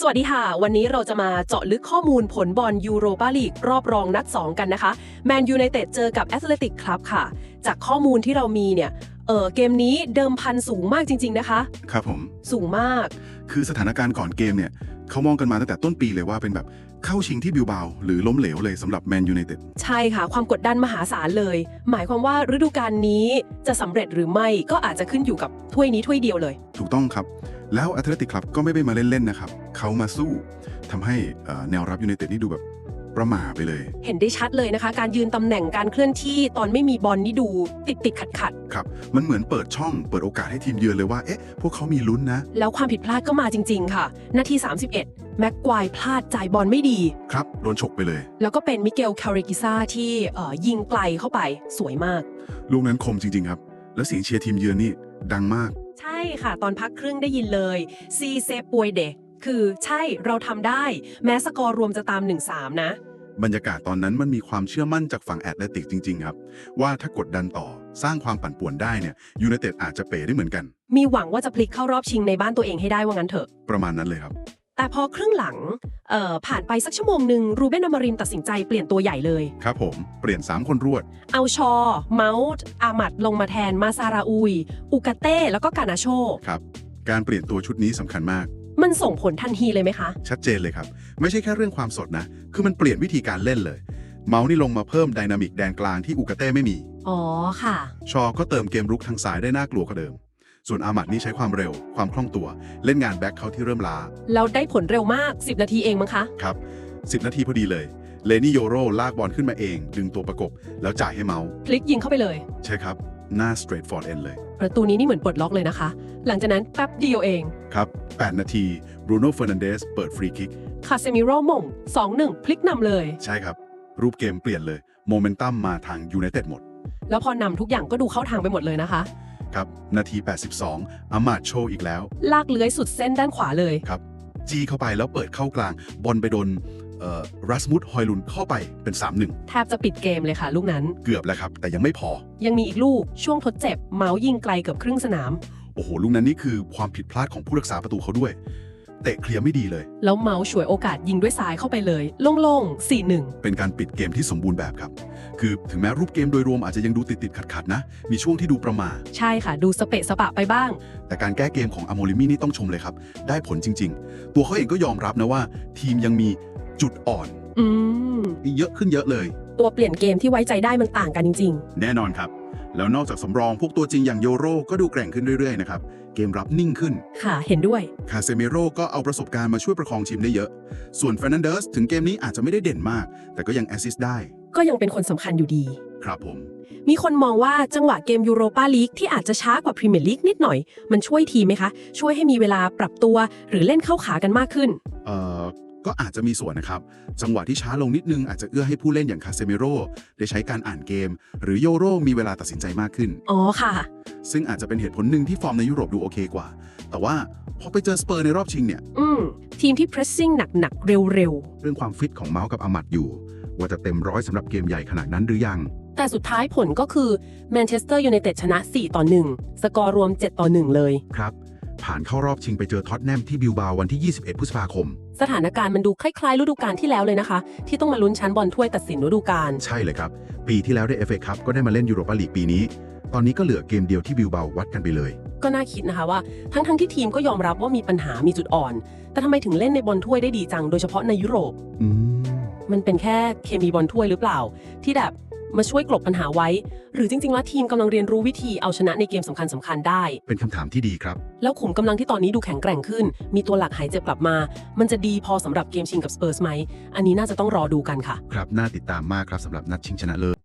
สวัสดีค่ะ วันนี้เราจะมาเจาะลึกข้อมูลผลบอลยูโรปาลีกรอบรองนัด 2 กันนะคะ แมนยูไนเต็ดเจอกับแอตเลติกคลับค่ะ จากข้อมูลที่เรามีเนี่ย เออเกมนี้เดิมพันสูงมากจริง ๆ นะคะ ครับผม สูงมาก คือสถานการณ์ก่อนเกมเนี่ยเขามองกันมาตั้งแต่ต้นปีเลยว่าเป็นแบบเข้าชิงที่บิวบาวหรือล้มเหลวเลยสำหรับแมนยูไนเต็ดใช่ค่ะ ความกดดันมหาศาลเลย หมายความว่าฤดูกาลนี้จะสำเร็จหรือไม่ก็อาจจะขึ้นอยู่กับถ้วยนี้ถ้วยเดียวเลย ถูกต้องครับ แล้วแอตเลติกคลับก็ไม่ได้มาเล่นๆนะครับเขามาสู้ทำให้เอ่อแนวรับยูไนเต็ดนี่ดูแบบประหม่าไปเลย เห็นได้ชัดเลยนะคะ การยืนตำแหน่งการเคลื่อนที่ตอนไม่มีบอลนี่ดูติดติดขัดขัดครับ มันเหมือนเปิดช่องเปิดโอกาสให้ทีมเยือนเลยว่า เอ๊ะ พวกเขามีลุ้นนะๆแล้วความผิดพลาดก็มาจริง ๆ ค่ะ นาที 31 แม็กควายพลาดจ่ายบอลไม่ดี ครับ โดนฉกไปเลย แล้วก็เป็นมิเกลคาริกิซ่าที่เอ่อยิงไกลเข้าไปสวยมาก ลูกนั้นคมจริง ๆ ครับ แล้วเสียงเชียร์ทีมเยือนนี่ดังมาก ใช่ค่ะ ตอนพักครึ่งได้ยินเลยซีเซปวยเดคือใช่เราทำได้ แม้สกอร์รวมจะตาม 1-3 นะ บรรยากาศตอนนั้นมันมีความเชื่อมั่นจากฝั่งแอตเลติกจริง ๆ ครับ ว่าถ้ากดดันต่อสร้างความปั่นป่วนได้เนี่ยยูไนเต็ดอาจจะเป๋ได้เหมือนกัน มีหวังว่าจะพลิกเข้ารอบชิงในบ้านตัวเองให้ได้ว่างั้นเถอะ ประมาณนั้นเลยครับ แต่พอครึ่งหลังเอ่อผ่านไปสักชั่วโมงหนึ่งรูเบนอมรินตัดสินใจเปลี่ยนตัวใหญ่เลย ครับผม เปลี่ยน 3 คนรวด เอาชอ เมาส์อามัดลงมาแทนมาซาราอุย อุกาเต้ แล้วก็กานาโช ครับ การเปลี่ยนตัวชุดนี้สำคัญมาก มันส่งผลทันทีเลยไหมคะ ชัดเจนเลยครับ ไม่ใช่แค่เรื่องความสดนะ คือมันเปลี่ยนวิธีการเล่นเลย เมาส์นี่ลงมาเพิ่มไดนามิกแดนกลางที่อุกาเต้ไม่มี อ๋อค่ะ ชอก็เติมเกมรุกทางซ้ายได้น่ากลัวกว่าเดิม ส่วนอามัดนี่ใช้ความเร็ว ความคล่องตัว เล่นงานแบ็คเขาที่เริ่มล้าแล้วได้ผลเร็วมาก 10 นาทีเองมั้งคะ ครับ 10 นาทีพอดีเลย เลนี่โยโรลากบอลขึ้นมาเอง ดึงตัวประกบ แล้วจ่ายให้เมาส์พลิกยิงเข้าไปเลย ใช่ครับ หน้า straight for end เลย ประตูนี้นี่เหมือนปลดล็อกเลยนะคะ หลังจากนั้นแป๊บเดียวเอง ครับ 8 นาทีบรูโน่เฟอร์นันเดสเปิดฟรีคิก คาเซมิโร่มง2-1 พลิกนำเลย ใช่ครับ รูปเกมเปลี่ยนเลย โมเมนตัมมาทางยูไนเต็ดหมด แล้วพอนำทุกอย่างก็ดูเข้าทางไปหมดเลยนะคะ ครับ นาที 82อามาดโชว์อีกแล้ว ลากเลื้อยสุดเส้นด้านขวาเลย ครับ จี้เข้าไปแล้วเปิดเข้ากลาง บอลไปโดนเอ่อรัสมุดฮอยลุนเข้าไปเป็น 3-1 แทบจะปิดเกมเลยค่ะ ลูกนั้น เกือบแล้วครับ แต่ยังไม่พอ ยังมีอีกลูกช่วงทดเจ็บ เมาส์ยิงไกลเกือบครึ่งสนาม โอ้โห ลูกนั้นนี่คือความผิดพลาดของผู้รักษาประตูเขาด้วย เตะเคลียร์ไม่ดีเลย แล้วเมาส์ฉวยโอกาสยิงด้วยซ้ายเข้าไปเลย โล่งๆ4-1 เป็นการปิดเกมที่สมบูรณ์แบบครับ คือถึงแม้รูปเกมโดยรวมอาจจะยังดูติดติดขัดขัดๆนะ มีช่วงที่ดูประหมาใช่ค่ะ ดูสเปะสปะไปบ้าง แต่การแก้เกมของอโมลิมี่นี่ต้องชมเลยครับ ได้ผลจริง ๆ ตัวเขาเองก็ยอมรับนะว่า ทีมยังมีจุดอ่อนอืม เยอะขึ้นเยอะเลย ตัวเปลี่ยนเกมที่ไว้ใจได้มันต่างกันจริง แน่นอนครับ แล้วนอกจากสำรองพวกตัวจริงอย่างโยโรก็ดูแกร่งขึ้นเรื่อยๆนะครับเกมรับนิ่งขึ้น ๆ ค่ะ เห็นด้วย คาเซเมโร่ก็เอาประสบการณ์มาช่วยประคองทีมได้เยอะ ส่วนเฟรนันเดสถึงเกมนี้อาจจะไม่ได้เด่นมาก แต่ก็ยังแอสซิสต์ได้ ก็ยังเป็นคนสำคัญอยู่ดี ครับผม มีคนมองว่าจังหวะเกมยูโรปาลีกที่อาจจะช้ากว่าพรีเมียร์ลีกนิดหน่อย มันช่วยทีมไหมคะ ช่วยให้มีเวลาปรับตัว หรือเล่นเข้าขากันมากขึ้น เอ่อ ก็อาจจะมีส่วนนะครับ จังหวะที่ช้าลงนิดนึงอาจจะเอื้อให้ผู้เล่นอย่างคาเซเมโร่ได้ใช้การอ่านเกม หรือโยโรมีเวลาตัดสินใจมากขึ้น อ๋อค่ะ ซึ่งอาจจะเป็นเหตุผลหนึ่งที่ฟอร์มในยุโรปดูโอเคกว่า แต่ว่าพอไปเจอสเปอร์ในรอบชิงเนี่ย อืม ทีมที่ pressing หนักๆ เร็วเรื่องความฟิตของเมาส์กับอามัดอยู่ ว่าจะเต็มร้อยสำหรับเกมใหญ่ขนาดนั้นหรือยังๆแต่สุดท้ายผลก็คือแมนเชสเตอร์ยูไนเต็ดชนะ 4 ต่อ 1 สกอร์รวม 7 ต่อ 1 เลย ครับ ผ่านเข้ารอบชิงไปเจอท็อตแนมที่บิลบาววันที่ 21 พฤษภาคม สถานการณ์มันดูคล้ายๆฤดูกาลที่แล้วเลยนะคะ ที่ต้องมาลุ้นชั้นบอลถ้วยตัดสินฤดูกาลใช่เลยครับ ปีที่แล้วได้เอฟเอคัพก็ได้มาเล่นยูโรปาลีกปีนี้ ตอนนี้ก็เหลือเกมเดียวที่บิลบาววัดกันไปเลยก็น่าคิดนะคะว่าทั้งๆที่ทีมก็ยอมรับว่ามีปัญหามีจุดอ่อน แต่ทำไมถึงเล่นในบอลถ้วยได้ดีจังโดยเฉพาะในยุโรป อืม มันเป็นแค่เคมีบอลถ้วยหรือเปล่า ที่แบบมาช่วยกลบปัญหาไว้ หรือจริงๆแล้วทีมกำลังเรียนรู้วิธีเอาชนะในเกมสำคัญสำคัญๆได้ เป็นคำถามที่ดีครับ แล้วขุมกำลังที่ตอนนี้ดูแข็งแกร่งขึ้น มีตัวหลักหายเจ็บกลับมา มันจะดีพอสำหรับเกมชิงกับสเปอร์สไหม อันนี้น่าจะต้องรอดูกันค่ะ ครับน่าติดตามมากครับสำหรับนัดชิงชนะเลิศ